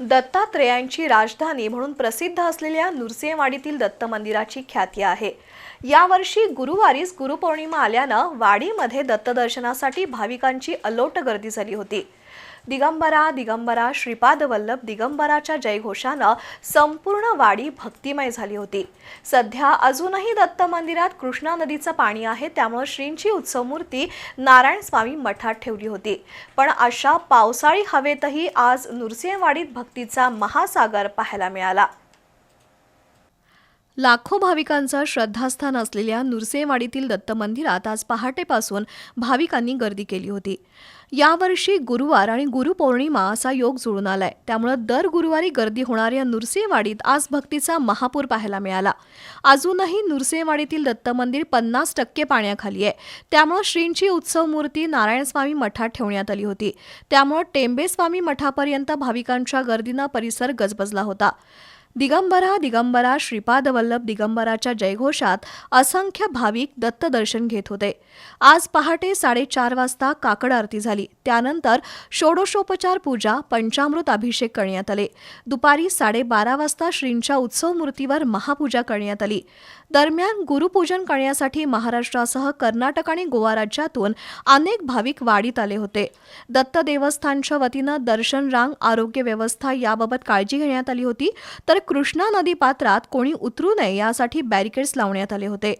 दत्तात्रेयांची राजधानी म्हणून प्रसिद्ध असलेल्या नृसिंहवाडीतील दत्त मंदिराची ख्याती आहे. यावर्षी गुरुवारीच गुरुपौर्णिमा आल्यानं वाडीमध्ये दत्तदर्शनासाठी भाविकांची अलोट गर्दी झाली होती. दिगंबरा दिगंबरा श्रीपाद वल्लभ दिगंबराच्या जयघोषानं संपूर्ण वाडी भक्तिमय झाली होती. सध्या अजूनही दत्त मंदिरात कृष्णा नदीचं पाणी आहे त्यामुळे श्रींची उत्सव मूर्ती नारायण स्वामी मठात ठेवली होती. पण अशा पावसाळी हवेतही आज नृसिंहवाडीत भक्तीचा महासागर पाहायला मिळाला. लाखो भाविकांचं श्रद्धास्थान असलेल्या नुरसेवाडीतील दत्त मंदिरात आज पहाटेपासून भाविकांनी गर्दी केली होती. यावर्षी गुरुवार आणि गुरुपौर्णिमा असा योग जुळून आलाय. त्यामुळं दर गुरुवारी गर्दी होणाऱ्या नुरसेवाडीत आज भक्तीचा महापूर पाहायला मिळाला. अजूनही नुरसेवाडीतील दत्त मंदिर पन्नास टक्के पाण्याखाली आहे. त्यामुळं श्रींची उत्सव मूर्ती नारायणस्वामी मठात ठेवण्यात आली होती. त्यामुळं टेंबेस्वामी मठापर्यंत भाविकांच्या गर्दीनं परिसर गजबजला होता. दिगंबरा दिगंबरा श्रीपाद वल्लभ दिगंबराच्या जयघोषात असंख्य भाविक दत्त दर्शन घेत होते. आज पहाटे साडेचार वाजता काकड आरती झाली. त्यानंतर षोडशोपचार पूजा पंचामृत अभिषेक करण्यात आले. दुपारी साडेबारा वाजता श्रींच्या उत्सव मूर्तीवर महापूजा करण्यात आली. दरम्यान गुरुपूजन करण्यासाठी महाराष्ट्रासह कर्नाटक आणि गोवा राज्यातून अनेक भाविक वाडीत आले होते. दत्त देवस्थानच्या वतीनं दर्शन रांग आरोग्य व्यवस्था याबाबत काळजी घेण्यात आली होती. तर कृष्णा नदी पात्रात कोणी उतरू नये यासाठी बॅरिकेड्स लावण्यात आले होते.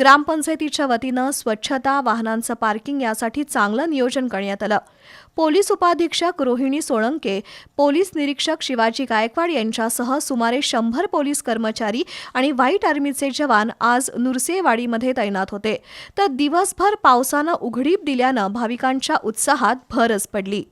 ग्रामपंचायतीच्या वतीनं स्वच्छता वाहनांचं पार्किंग यासाठी चांगलं नियोजन करण्यात आलं. पोलीस उपाधीक्षक रोहिणी सोळंके पोलीस निरीक्षक शिवाजी गायकवाड यांच्यासह सुमारे शंभर पोलीस कर्मचारी आणि व्हाईट आर्मीचे जवान आज नुरसेवाडीमध्ये तैनात होते. तर दिवसभर पावसानं उघडीप दिल्यानं भाविकांच्या उत्साहात भरच पडली.